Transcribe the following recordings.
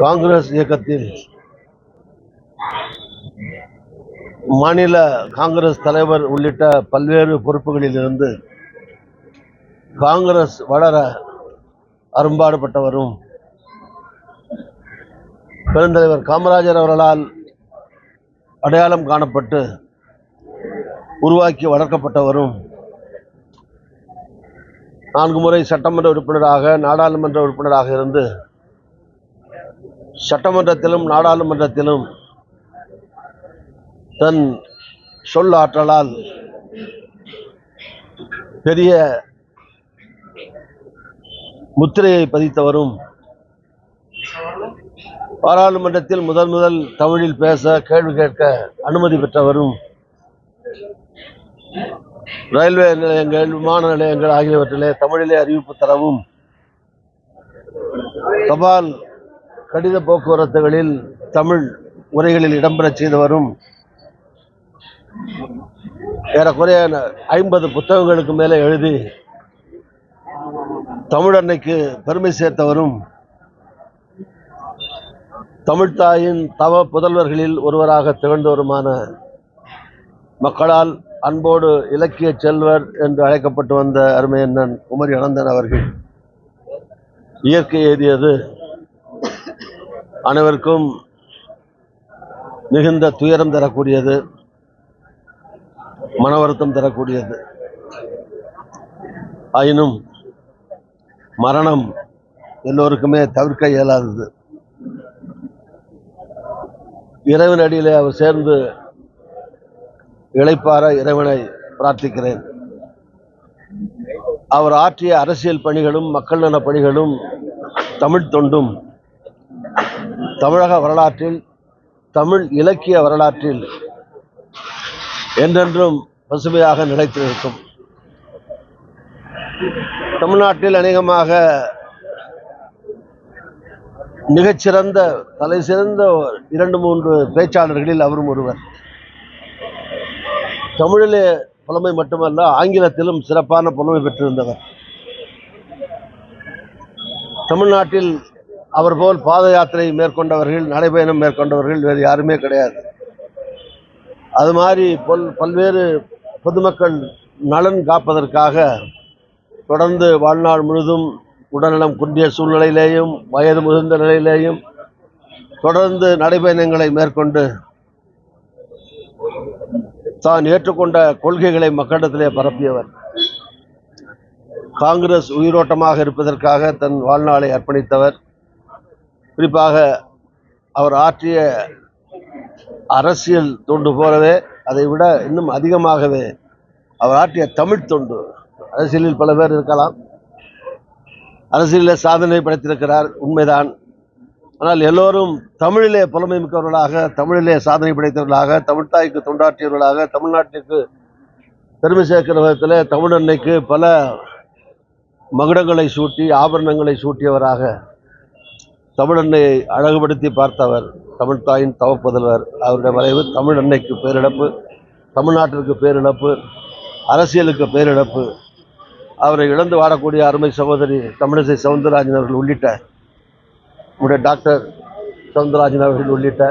காங்கிரஸ் இயக்கத்தில் மாநில காங்கிரஸ் தலைவர் உள்ளிட்ட பல்வேறு பொறுப்புகளில் இருந்து காங்கிரஸ் வளர அரும்பாடுபட்டவரும் பெருந்தலைவர் காமராஜர் அவர்களால் அடையாளம் காணப்பட்டு உருவாக்கி வளர்க்கப்பட்டவரும் நான்கு முறை சட்டமன்ற உறுப்பினராக நாடாளுமன்ற உறுப்பினராக இருந்து சட்டமன்றத்திலும் நாடாளுமன்றத்திலும் தன் சொல் ஆற்றலால் பெரிய முத்திரையை பதித்தவரும் பாராளுமன்றத்தில் முதல் முதல் தமிழில் பேச கேள்வி கேட்க அனுமதி பெற்றவரும் ரயில்வே நிலையங்கள் விமான நிலையங்கள் ஆகியவற்றிலே தமிழிலே அறிவிப்பு தரவும் தபால் கடித போக்குவரத்துகளில் தமிழ் உரைகளில் இடம்பெறச் செய்தவரும் ஏறக்குறைய ஐம்பது புத்தகங்களுக்கு மேலே எழுதி தமிழன்னைக்கு பெருமை சேர்த்தவரும் தமிழ்தாயின் தவ புதல்வர்களில் ஒருவராக திகழ்ந்தவருமான மக்களால் அன்போடு இலக்கிய செல்வர் என்று அழைக்கப்பட்டு வந்த அருமையண்ணன் குமரி அனந்தன் அவர்கள் இயற்கை எழுதியது அனைவருக்கும் மிகுந்த துயரம் தரக்கூடியது மன வருத்தம் தரக்கூடியது. ஆயினும் மரணம் எல்லோருக்குமே தவிர்க்க இயலாதது. இறைவன் அடியிலே அவர் சேர்ந்து இழைப்பார இறைவனை பிரார்த்திக்கிறேன். அவர் ஆற்றிய அரசியல் பணிகளும் மக்கள் நல பணிகளும் தமிழ் தொண்டும் தமிழக வரலாற்றில் தமிழ் இலக்கிய வரலாற்றில் என்றென்றும் பசுமையாக நிலைத்திருக்கும். தமிழ்நாட்டில் அநேகமாக மிகச்சிறந்த தலை சிறந்த இரண்டு மூன்று பேச்சாளர்களில் அவரும் ஒருவர். தமிழிலே புலமை மட்டுமல்ல ஆங்கிலத்திலும் சிறப்பான புலமை பெற்றிருந்தவர். தமிழ்நாட்டில் அவர் போல் பாத யாத்திரை மேற்கொண்டவர்கள் நடைபயணம் மேற்கொண்டவர்கள் வேறு யாருமே கிடையாது. அது மாதிரி பல் பல்வேறு பொதுமக்கள் நலன் காப்பதற்காக தொடர்ந்து வாழ்நாள் முழுதும் உடல்நலம் குன்றிய சூழ்நிலையிலேயும் வயது முதிர்ந்த நிலையிலேயும் தொடர்ந்து நடைபயணங்களை மேற்கொண்டு தான் ஏற்றுக்கொண்ட கொள்கைகளை மக்களிடத்திலே பரப்பியவர். காங்கிரஸ் உயிரோட்டமாக இருப்பதற்காக தன் வாழ்நாளை அர்ப்பணித்தவர். குறிப்பாக அவர் ஆற்றிய அரசியல் தொண்டு போலவே அதை விட இன்னும் அதிகமாகவே அவர் ஆற்றிய தமிழ் தொண்டு. அரசியலில் பல பேர் இருக்கலாம். அரசியலில் சாதனை படைத்திருக்கிறார் உண்மைதான். ஆனால் எல்லோரும் தமிழிலே புலமை மிக்கவர்களாக தமிழிலே சாதனை படைத்தவர்களாக தமிழ்தாய்க்கு தொண்டாற்றியவர்களாக தமிழ்நாட்டிற்கு பெருமை சேர்க்கிற விதத்தில் தமிழ் அன்னைக்கு பல மகுடங்களை சூட்டி ஆபரணங்களை சூட்டியவராக தமிழன்னை அழகுபடுத்தி பார்த்தவர் தமிழ் தாயின் தவப்புதல்வர் அவருடைய மறைவு தமிழ் அன்னைக்கு பேரிழப்பு தமிழ்நாட்டிற்கு பேரிழப்பு அரசியலுக்கு பேரிழப்பு. அவரை இழந்து வாடக்கூடிய அருமை சகோதரி தமிழிசை சவுந்தரராஜன் அவர்கள் உள்ளிட்ட நம்முடைய டாக்டர் சவுந்தரராஜன் அவர்கள் உள்ளிட்ட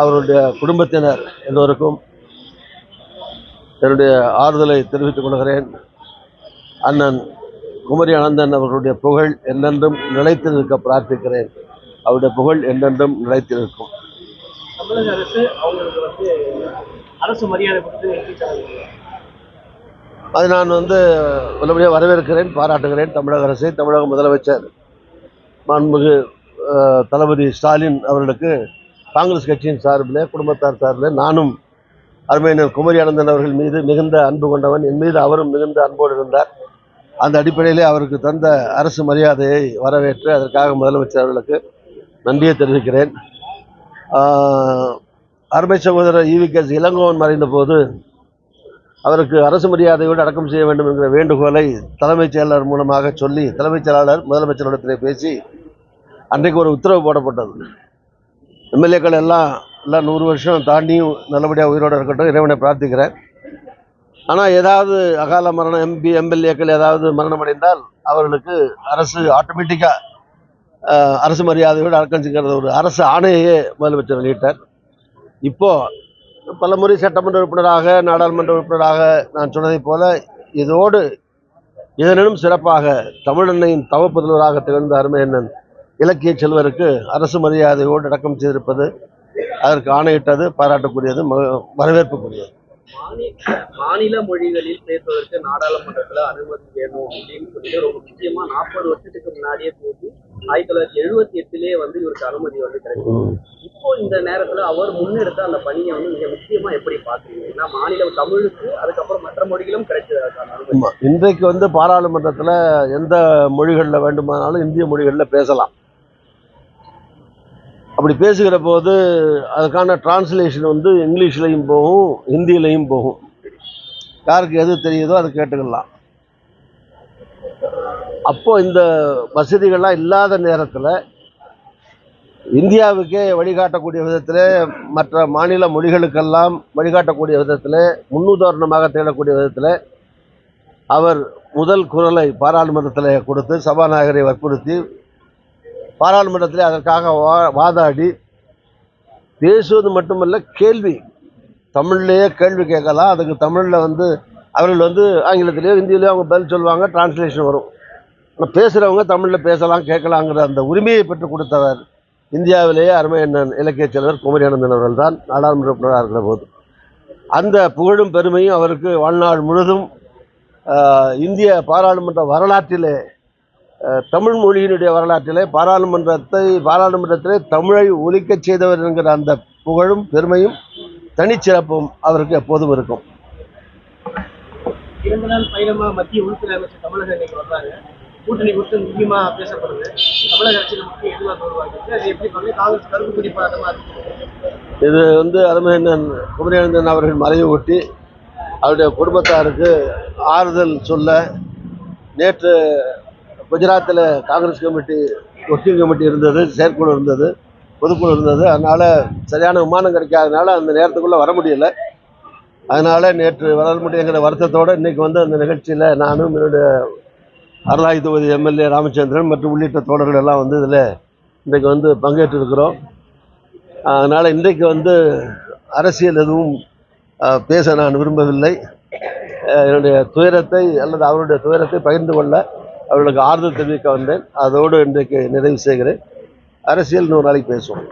அவருடைய குடும்பத்தினர் எல்லோருக்கும் என்னுடைய ஆறுதலை தெரிவித்துக் கொள்கிறேன். அண்ணன் குமரி அனந்தன் அவர்களுடைய புகழ் என்னென்றும் நிற்க பிரார்த்திக்கிறேன். அவருடைய புகழ் என்னென்றும் நிலைத்திருக்கும் தமிழக அரசு அவங்களுக்கு வந்து அரசு மரியாதை கொடுத்து அதை நான் வந்து நல்லபடியாக வரவேற்கிறேன் பாராட்டுகிறேன். தமிழக அரசை தமிழக முதலமைச்சர் மாண்புமிகு தளபதி ஸ்டாலின் அவர்களுக்கு காங்கிரஸ் கட்சியின் சார்பில் குடும்பத்தார் சார்பில் நானும் அருமையினர் குமரி அனந்தன் அவர்கள் மீது மிகுந்த அன்பு கொண்டவன் என் மீது அவரும் மிகுந்த அன்போடு இருந்தார். அந்த அடிப்படையிலே அவருக்கு தந்த அரசு மரியாதையை வரவேற்று அதற்காக முதலமைச்சர் அவர்களுக்கு நன்றியை தெரிவிக்கிறேன். அருமை சகோதரர் ஈவிகேஸ் இளங்கோவன் மறைந்த போது அவருக்கு அரசு மரியாதையோடு அடக்கம் செய்ய வேண்டும் என்கிற வேண்டுகோளை தலைமைச் செயலாளர் மூலமாக சொல்லி தலைமைச் செயலாளர் முதலமைச்சரிடத்திலே பேசி அன்றைக்கு ஒரு உத்தரவு போடப்பட்டது. எம்எல்ஏக்கள் எல்லாம் எல்லாம் நூறு வருஷம் தாண்டியும் நல்லபடியாக உயிரோடு இருக்கட்டும் இறைவனை பிரார்த்திக்கிறேன். ஆனால் ஏதாவது அகால மரணம் எம்பி எம்எல்ஏக்கள் ஏதாவது மரணம் அடைந்தால் அவர்களுக்கு அரசு ஆட்டோமேட்டிக்காக அரசு மரியாதையோடு அடக்கம் ஒரு அரசு ஆணையையே முதலமைச்சர் வெளியிட்டார். இப்போது பல முறை சட்டமன்ற உறுப்பினராக நாடாளுமன்ற உறுப்பினராக நான் சொன்னதைப் போல இதோடு இதனினும் சிறப்பாக தமிழன்னையின் தவ புதல்வராக திகழ்ந்த அருமையண்ணன் இலக்கிய செல்வருக்கு அரசு மரியாதையோடு அடக்கம் செய்திருப்பது அதற்கு ஆணையிட்டது பாராட்டக்கூடியது வரவேற்புக்குரியது. மாநில மாநில மொழிகளில் பேசுவதற்கு நாடாளுமன்றத்துல அனுமதி வேணும் அப்படின்னு சொல்லிட்டு ரொம்ப முக்கியமா நாற்பது வருஷத்துக்கு முன்னாடியே போட்டு ஆயிரத்தி தொள்ளாயிரத்தி எழுபத்தி எட்டுலயே வந்து இவருக்கு அனுமதி வந்து கிடைக்கும் இப்போ இந்த நேரத்துல அவர் முன்னெடுத்த அந்த பணியை வந்து மிக முக்கியமா எப்படி பாக்குறீங்க? ஏன்னா மாநிலம் தமிழுக்கு அதுக்கப்புறம் மற்ற மொழிகளும் கிடைச்சது இன்றைக்கு வந்து பாராளுமன்றத்தில் எந்த மொழிகளில் வேண்டுமானாலும் இந்திய மொழிகளில் பேசலாம். அப்படி பேசுகிற போது அதுக்கான டிரான்ஸ்லேஷன் வந்து இங்கிலீஷ்லையும் போகும் ஹிந்திலையும் போகும். யாருக்கு எது தெரியுதோ அதை கேட்டுக்கலாம். அப்போது இந்த வசதிகள்லாம் இல்லாத நேரத்தில் இந்தியாவுக்கே வழிகாட்டக்கூடிய விதத்தில் மற்ற மாநில மொழிகளுக்கெல்லாம் வழிகாட்டக்கூடிய விதத்தில் முன்னுதாரணமாக தேடக்கூடிய விதத்தில் அவர் முதல் குரலை பாராளுமன்றத்தில் கொடுத்து சபாநாயகரை வற்புறுத்தி பாராளுமன்றத்தில் அதற்காக வா வாதாடி பேசுவது மட்டுமல்ல கேள்வி. தமிழ்லேயே கேள்வி கேட்கலாம். அதுக்கு தமிழில் வந்து அவர்கள் வந்து ஆங்கிலத்திலேயோ ஹிந்தியிலேயோ அவங்க பதில் சொல்லுவாங்க டிரான்ஸ்லேஷன் வரும். ஆனால் பேசுகிறவங்க தமிழில் பேசலாம் கேட்கலாங்கிற அந்த உரிமையை பெற்று கொடுத்தவர் இந்தியாவிலேயே அருமை அண்ணன் இலக்கிய செல்வர் குமரி அனந்தன் அவர்கள் தான். நாடாளுமன்ற உறுப்பினராக இருக்கிற போது. அந்த புகழும் பெருமையும் அவருக்கு வாழ்நாள் முழுதும் இந்திய பாராளுமன்ற வரலாற்றிலே தமிழ் மொழியினுடைய வரலாற்றிலே பாராளுமன்றத்தை பாராளுமன்றத்திலே தமிழை ஒலிக்கச் செய்தவர் என்கிற அந்த புகழும் பெருமையும் தனிச்சிறப்பும் அவருக்கு எப்போதும் இருக்கும். இரண்டு நாள் பயணமா மத்திய உள்துறை அமைச்சர் தமிழக இன்னைக்கு வர்றாங்க. கூட்டணி குறித்து முக்கியமா பேசப்படுது. தமிழக அரசியல் முக்கிய எதிர்பார்ப்பு உருவாக்கிருக்கு அது எப்படி பண்ணி காங்கிரஸ் கருப்பு இருக்கு. இது வந்து அருமையண்ணன் குமரியானந்தன் அவர்கள் மறைவு ஒட்டி அவருடைய குடும்பத்தாருக்கு ஆறுதல் சொல்ல நேற்று குஜராத்தில் காங்கிரஸ் கமிட்டி ஒர்க்கிங் கமிட்டி இருந்தது செயற்குழு இருந்தது பொதுக்குழு இருந்தது. அதனால் சரியான விமானம் கிடைக்காதனால அந்த நேரத்துக்குள்ளே வர முடியல. அதனால் நேற்று வர முடியுங்கிற வருத்தத்தோடு இன்றைக்கி வந்து அந்த நிகழ்ச்சியில் நானும் என்னுடைய அருளாய் தொகுதி எம்எல்ஏ ராமச்சந்திரன் மற்றும் உள்ளிட்ட தோழர்கள் எல்லாம் வந்து இதில் இன்றைக்கு வந்து பங்கேற்றிருக்கிறோம். அதனால் இன்றைக்கு வந்து அரசியல் எதுவும் பேச நான் விரும்பவில்லை. என்னுடைய துயரத்தை அல்லது அவருடைய துயரத்தை பகிர்ந்து கொள்ள அவர்களுக்கு ஆறுதல் தெரிவிக்க வந்தேன். அதோடு இன்றைக்கு நிறைவு செய்கிறேன். அரசியல் நூறு நாளைக்கு பேசுவோம்.